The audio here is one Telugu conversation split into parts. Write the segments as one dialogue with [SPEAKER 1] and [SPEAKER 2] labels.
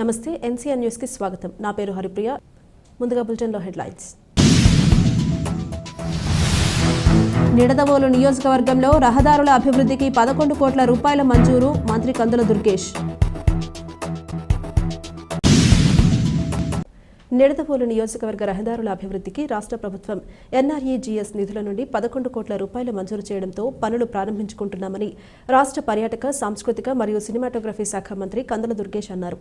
[SPEAKER 1] నమస్తే ఎన్సీఆర్ న్యూస్కి స్వాగతం. నా పేరు హరిప్రియ. ముందుగా బులెటిన్లో హెడ్లైన్స్. నిడదవోలు నియోజకవర్గంలో రహదారుల అభివృద్ధికి పదకొండు కోట్ల రూపాయల మంజూరు మంత్రి కందుల దుర్గేష్. నిడదవోలు నియోజకవర్గ రహదారుల అభివృద్ధికి రాష్ట్ర ప్రభుత్వం ఎన్ఆర్ఈజీఎస్ నిధుల నుండి పదకొండు కోట్ల రూపాయలు మంజూరు చేయడంతో పనులు ప్రారంభించుకుంటున్నామని రాష్ట్ర పర్యాటక సాంస్కృతిక మరియు సినిమాటోగ్రఫీ శాఖ మంత్రి కందుల దుర్గేష్ అన్నారు.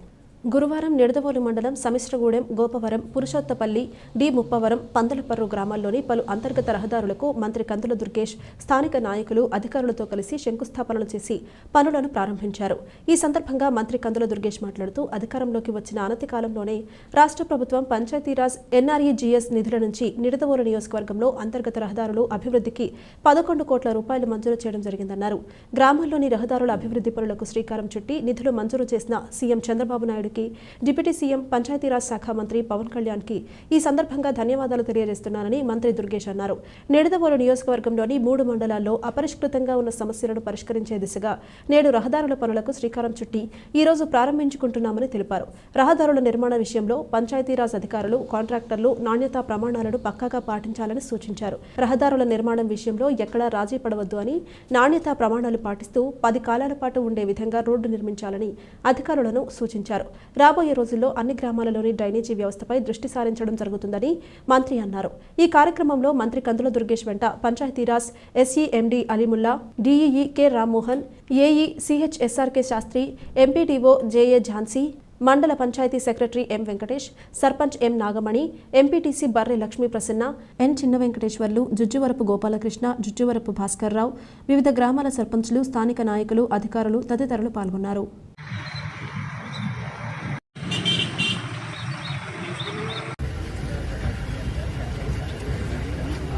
[SPEAKER 1] గురువారం నిడదవోలు మండలం సమిశ్రగూడెం గోపవరం పురుషోత్తపల్లి డి ముప్పవరం పందలపర్రు గ్రామాల్లోని పలు అంతర్గత రహదారులకు మంత్రి కందుల దుర్గేష్ స్థానిక నాయకులు అధికారులతో కలిసి శంకుస్థాపనలు చేసి పనులను ప్రారంభించారు. ఈ సందర్భంగా మంత్రి కందుల దుర్గేష్ మాట్లాడుతూ అధికారంలోకి వచ్చిన అనతి కాలంలోనే రాష్ట్ర ప్రభుత్వం పంచాయతీరాజ్ ఎన్ఆర్ఈజీఎస్ నిధుల నుంచి నిడదవోలు నియోజకవర్గంలో అంతర్గత రహదారులు అభివృద్ధికి పదకొండు కోట్ల రూపాయలు మంజూరు చేయడం జరిగిందన్నారు. గ్రామాల్లోని రహదారుల అభివృద్ధి పనులకు శ్రీకారం చుట్టి నిధులు మంజూరు చేసిన సీఎం చంద్రబాబు నాయుడు నాయుడుకి డిప్యూటీ సీఎం పంచాయతీరాజ్ శాఖ మంత్రి పవన్ కళ్యాణ్కి ఈ సందర్భంగా ధన్యవాదాలు తెలియజేస్తున్నానని మంత్రి దుర్గేష్ అన్నారు. నిడదవోలు నియోజకవర్గంలోని మూడు మండలాల్లో అపరిష్కృతంగా ఉన్న సమస్యలను పరిష్కరించే దిశగా నేడు రహదారుల పనులకు శ్రీకారం చుట్టి ఈ రోజు ప్రారంభించుకుంటున్నామని తెలిపారు. రహదారుల నిర్మాణ విషయంలో పంచాయతీరాజ్ అధికారులు కాంట్రాక్టర్లు నాణ్యతా ప్రమాణాలను పక్కాగా పాటించాలని సూచించారు. రహదారుల నిర్మాణం విషయంలో ఎక్కడా రాజీ పడవద్దు అని నాణ్యతా ప్రమాణాలు పాటిస్తూ పది కాలాల పాటు ఉండే విధంగా రోడ్డు నిర్మించాలని అధికారులను సూచించారు. రాబోయే రోజుల్లో అన్ని గ్రామాలలోని డ్రైనేజీ వ్యవస్థపై దృష్టి సారించడం జరుగుతుందని మంత్రి అన్నారు. ఈ కార్యక్రమంలో మంత్రి కందుల దుర్గేష్ వెంట Panchayati Raj S E M D Alimulla D E E K Rammohan A E C H S R K Sastri M P D O J A Jhansi మండల panchayat secretary M Venkatesh sarpanch M Nagamani M P T C Barre Lakshmi Prasanna ఎన్ చిన్న వెంకటేశ్వర్లు జుజ్జువరపు గోపాలకృష్ణ జుజ్జువరపు భాస్కర్రావు వివిధ గ్రామాల సర్పంచ్లు స్థానిక నాయకులు అధికారులు తదితరులు పాల్గొన్నారు.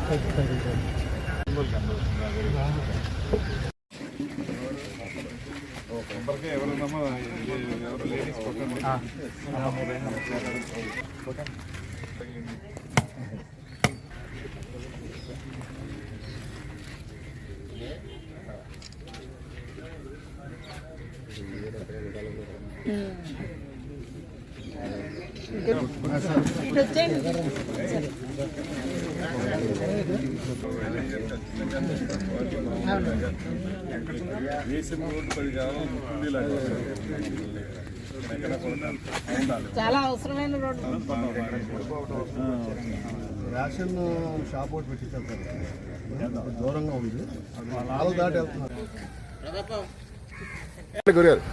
[SPEAKER 2] వేసిన రోడ్డు పది కావాలి కుండీలాగా ఎక్కడ కూడా ఉండాలి
[SPEAKER 3] చాలా అవసరమైన రోడ్డు.
[SPEAKER 4] రేషన్ షాప్ ఒకటి పెట్టించారు సార్. దూరంగా ఉంది. నాలుగు దాటి వెళ్తున్నారు.
[SPEAKER 2] గురిగారు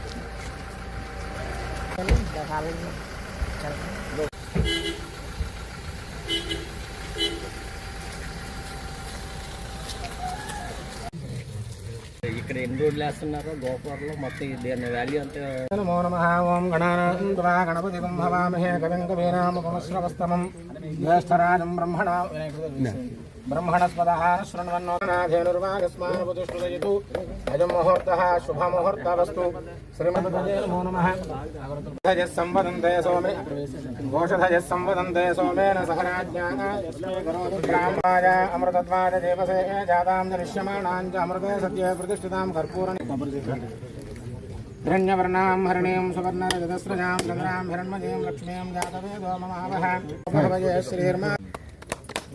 [SPEAKER 3] ఇక్కడ ఎన్ని రోడ్లు వేస్తున్నారో గోపురంలో మొత్తం దీని వాల్యూ అంతా.
[SPEAKER 5] నమో నమ ఓం గణానా గణపతి కవిం జ్యేష్ఠరాజం ब्रह्मणस्पदः शृण्वन्नोनाधेनुर्वागस्मानुपतिष्ठुदयतु यजुमुहूर्तः शुभमुहूर्तवस्तु। श्रीमद्भजो नमः धजः संवदन्ते सोमे। घोषधजः संवदन्ते सोमेन अमृतत्वाय देवसे जातां दृश्यमाणां च अमृते सत्ये प्रतिष्ठितां सुवर्णरजतस्रजां चन्द्रां लक्ष्मीं श्रीर्मा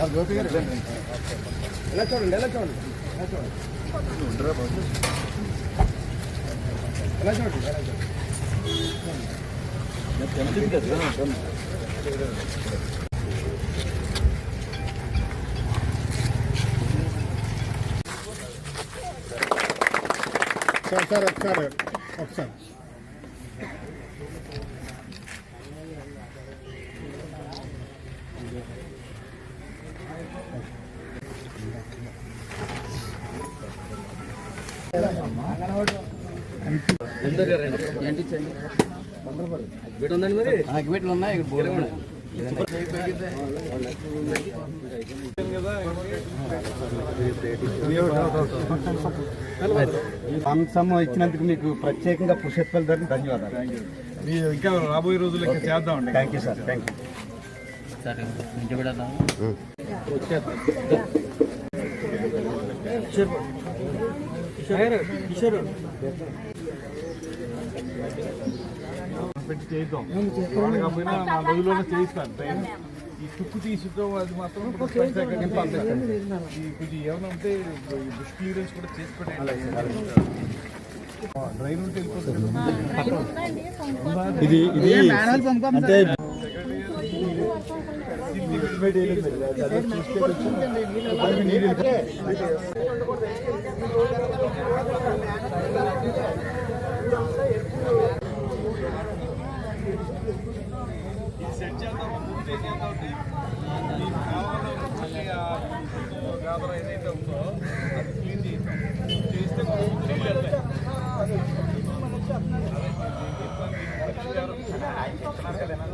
[SPEAKER 5] ఎలా చూడండి ఎలా చూడండి ఎలా చూడండి ఎలా చూడండి ఎలా చూడండి
[SPEAKER 4] సార్ సార్ ఒకసారి ఒకసారి
[SPEAKER 3] ఉన్నాయి ఇక్కడ బోర్డు ఉన్నాయి.
[SPEAKER 4] అంశం ఇచ్చినందుకు మీకు ప్రత్యేకంగా పురుషోత్పల్ గారికి ధన్యవాదాలు.
[SPEAKER 2] మీ ఇంకా రాబోయే రోజుల్లో ఇంకా చేద్దామండి.
[SPEAKER 4] Thank you sir thank you
[SPEAKER 3] సరే ఇంటి
[SPEAKER 2] పెట్టి చేద్దాం. వాళ్ళు కాకపోయినా నా రోజుల్లోనే చేయిస్తాను. ట్రైన్ ఈ అది మాత్రం కొంచెం ఏమైనా ఉంటే బుష్ క్లియరెన్స్ కూడా చేసి పెట్టండి డ్రైన్ ఉంటే వెళ్ళిపోతుంది
[SPEAKER 4] ఇది ఇది అంటే
[SPEAKER 2] సెట్ చేద్దాం పూర్తి చేద్దాం మీకు కావాలో మళ్ళీ ఆ గాబరా ఏదైతే ఉందో అది క్లీన్ చేద్దాం చేస్తే కొంచెం నీళ్ళు వెళ్తాయి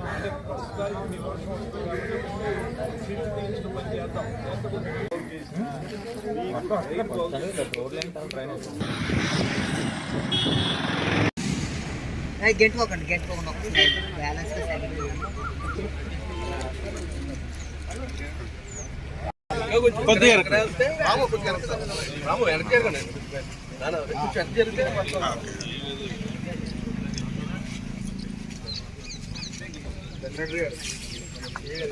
[SPEAKER 2] అంటే ప్రస్తుతానికి మీ వర్షం వస్తుంది కాబట్టి సీట్లు తీయించడం పని చేద్దాం చేస్తే కొంచెం రోడ్ చేసి మీకు
[SPEAKER 6] గెట్ పోకండి గెట్ పోకండి ఒకసారి బ్యాలెన్స్
[SPEAKER 2] ఆయన కూడా ఏరి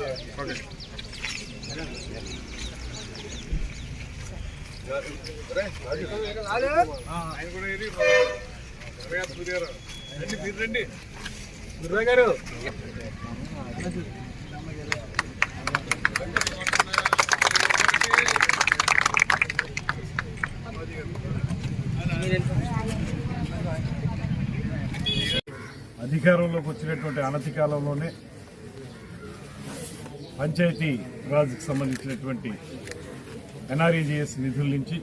[SPEAKER 2] రండి దుర్గా గారు అధికారంలోకి వచ్చినటువంటి అనతి కాలంలోనే పంచాయతీ రాజ్కి సంబంధించినటువంటి ఎన్ఆర్ఈజీఎస్ నిధుల నుంచి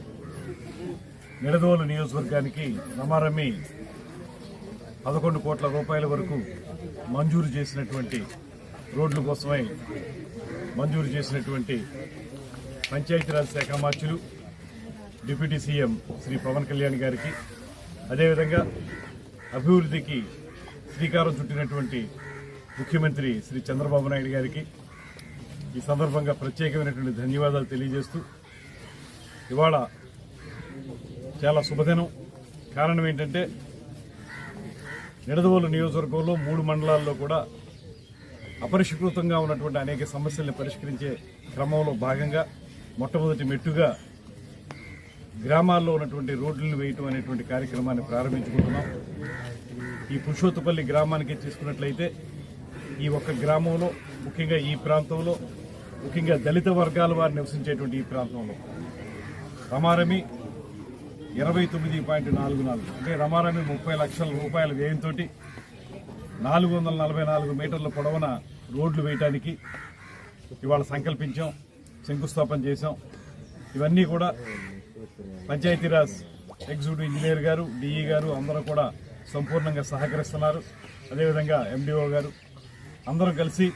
[SPEAKER 2] నిడదోలు నియోజకవర్గానికి రమారమి పదకొండు కోట్ల రూపాయల వరకు మంజూరు చేసినటువంటి రోడ్ల కోసమై మంజూరు చేసినటువంటి పంచాయతీరాజ్ శాఖ మార్చులు deputy C M Shri Pawan Kalyan గారికి అదేవిధంగా అభివృద్ధికి శ్రీకారం చుట్టినటువంటి ముఖ్యమంత్రి శ్రీ చంద్రబాబు నాయుడు గారికి ఈ సందర్భంగా ప్రత్యేకమైనటువంటి ధన్యవాదాలు తెలియజేస్తూ ఇవాళ చాలా శుభదినం. కారణం ఏంటంటే నిడదవోలు నియోజకవర్గంలో మూడు మండలాల్లో కూడా అపరిష్కృతంగా ఉన్నటువంటి అనేక సమస్యల్ని పరిష్కరించే క్రమంలో భాగంగా మొట్టమొదటి మెట్టుగా గ్రామాల్లో ఉన్నటువంటి రోడ్లను వేయటం అనేటువంటి కార్యక్రమాన్ని ప్రారంభించుకుంటున్నాం. ఈ పురుషోత్తపల్లి గ్రామానికి తీసుకున్నట్లయితే ఈ ఒక్క గ్రామంలో ముఖ్యంగా ఈ ప్రాంతంలో ముఖ్యంగా దళిత వర్గాల వారు నివసించేటువంటి ఈ ప్రాంతంలో రమారమి ఇరవై తొమ్మిది పాయింట్ నాలుగు నాలుగు. అంటే రమారమి ముప్పై లక్షల రూపాయల వ్యయంతో నాలుగు వందల నలభై నాలుగు మీటర్ల పొడవున రోడ్లు వేయటానికి ఇవాళ సంకల్పించాం శంకుస్థాపన చేశాం. ఇవన్నీ కూడా పంచాయతీరాజ్ ఎగ్జిక్యూటివ్ ఇంజనీర్ గారు డిఈ గారు అందరూ కూడా సంపూర్ణంగా సహకరిస్తున్నారు. అదేవిధంగా ఎండిఓ గారు అందరం కలిసి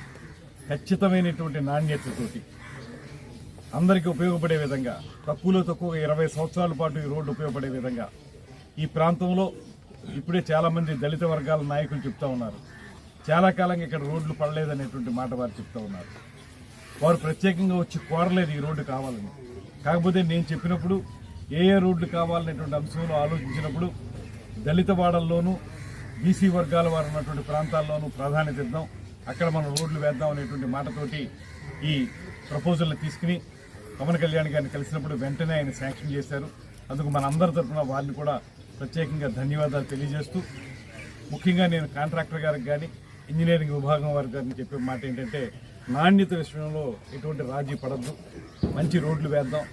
[SPEAKER 2] ఖచ్చితమైనటువంటి నాణ్యతతోటి అందరికీ ఉపయోగపడే విధంగా తక్కువలో తక్కువ ఇరవై సంవత్సరాల పాటు ఈ రోడ్డు ఉపయోగపడే విధంగా ఈ ప్రాంతంలో ఇప్పుడే చాలామంది దళిత వర్గాల నాయకులు చెప్తా ఉన్నారు. చాలా కాలంగా ఇక్కడ రోడ్లు పడలేదనేటువంటి మాట వారు చెప్తా ఉన్నారు. వారు ప్రత్యేకంగా వచ్చి కోరలేదు ఈ రోడ్డు కావాలని. కాకపోతే నేను చెప్పినప్పుడు ఏ ఏ రోడ్లు కావాలనేటువంటి అంశంలో ఆలోచించినప్పుడు దళిత వాడల్లోనూ బీసీ వర్గాల వారు ఉన్నటువంటి ప్రాంతాల్లోనూ ప్రాధాన్యత ఇద్దాం అక్కడ మనం రోడ్లు వేద్దాం అనేటువంటి మాటతోటి ఈ ప్రపోజల్ని తీసుకుని పవన్ కళ్యాణ్ గారిని కలిసినప్పుడు వెంటనే ఆయన శాంక్షన్ చేశారు. అందుకు మన అందరి తరఫున వారిని కూడా ప్రత్యేకంగా ధన్యవాదాలు తెలియజేస్తూ ముఖ్యంగా నేను కాంట్రాక్టర్ గారికి కానీ ఇంజనీరింగ్ విభాగం వారి గారిని చెప్పే మాట ఏంటంటే నాణ్యత విషయంలో ఎటువంటి రాజీ పడద్దు. మంచి రోడ్లు వేద్దాం.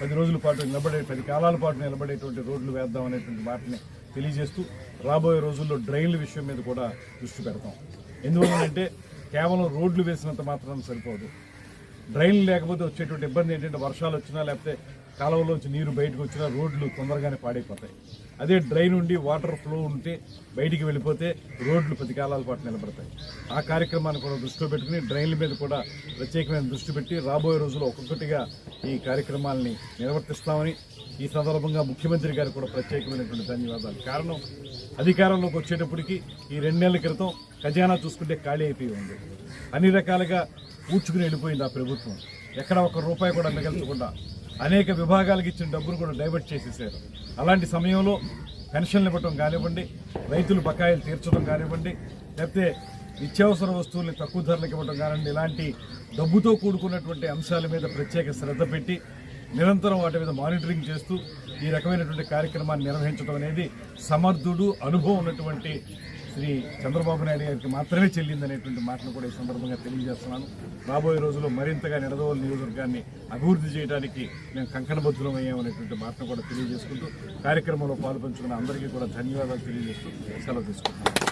[SPEAKER 2] పది రోజుల పాటు నిలబడే పది కాలాల పాటు నిలబడేటువంటి రోడ్లు వేద్దాం అనేటువంటి మాటని తెలియజేస్తూ రాబోయే రోజుల్లో డ్రైన్ల విషయం మీద కూడా దృష్టి పెడతాం. ఎందువల్లంటే కేవలం రోడ్లు వేసినంత మాత్రం సరిపోదు. డ్రైన్లు లేకపోతే వచ్చేటువంటి ఇబ్బంది ఏంటంటే వర్షాలు వచ్చినా లేకపోతే కాలువలోంచి నీరు బయటకు వచ్చినా రోడ్లు తొందరగానే పాడైపోతాయి. అదే డ్రైన్ ఉండి వాటర్ ఫ్లో ఉంటే బయటికి వెళ్ళిపోతే రోడ్లు పది కాలాల పాటు నిలబడతాయి. ఆ కార్యక్రమాన్ని కూడా దృష్టిలో పెట్టుకుని డ్రైన్ల మీద కూడా ప్రత్యేకమైన దృష్టి పెట్టి రాబోయే రోజుల్లో ఒక్కొక్కటిగా ఈ కార్యక్రమాల్ని నిర్వర్తిస్తామని ఈ సందర్భంగా ముఖ్యమంత్రి గారికి కూడా ప్రత్యేకమైనటువంటి ధన్యవాదాలు. కారణం అధికారంలోకి వచ్చేటప్పటికి ఈ రెండు నెలల క్రితం ఖజానా చూసుకుంటే ఖాళీ అయిపోయి ఉంది. అన్ని రకాలుగా ఊడ్చుకుని వెళ్ళిపోయింది ఆ ప్రభుత్వం. ఎక్కడ ఒక రూపాయి కూడా మిగల్చకుండా అనేక విభాగాలకు ఇచ్చిన డబ్బులు కూడా డైవర్ట్ చేసేసారు. అలాంటి సమయంలో పెన్షన్లు ఇవ్వటం కానివ్వండి రైతులు బకాయిలు తీర్చడం కానివ్వండి లేకపోతే నిత్యావసర వస్తువుల్ని తక్కువ ధరలకు ఇవ్వడం కానివ్వండి ఇలాంటి డబ్బుతో కూడుకున్నటువంటి అంశాల మీద ప్రత్యేక శ్రద్ధ పెట్టి నిరంతరం వాటి మీద మానిటరింగ్ చేస్తూ ఈ రకమైనటువంటి కార్యక్రమాన్ని నిర్వహించడం అనేది సమర్థుడు అనుభవం ఉన్నటువంటి శ్రీ చంద్రబాబు నాయుడు గారికి మాత్రమే చెల్లిందనేటువంటి మాటను కూడా ఈ సందర్భంగా తెలియజేస్తున్నాను. రాబోయే రోజుల్లో మరింతగా నిడదవోలు నియోజకవర్గాన్ని అభివృద్ధి చేయడానికి మేము కంకణబద్ధులం అయ్యామనేటువంటి మాటను కూడా తెలియజేసుకుంటూ కార్యక్రమంలో పాల్పంచుకున్న అందరికీ కూడా ధన్యవాదాలు తెలియజేస్తూ సెలవు తీసుకుంటున్నాను.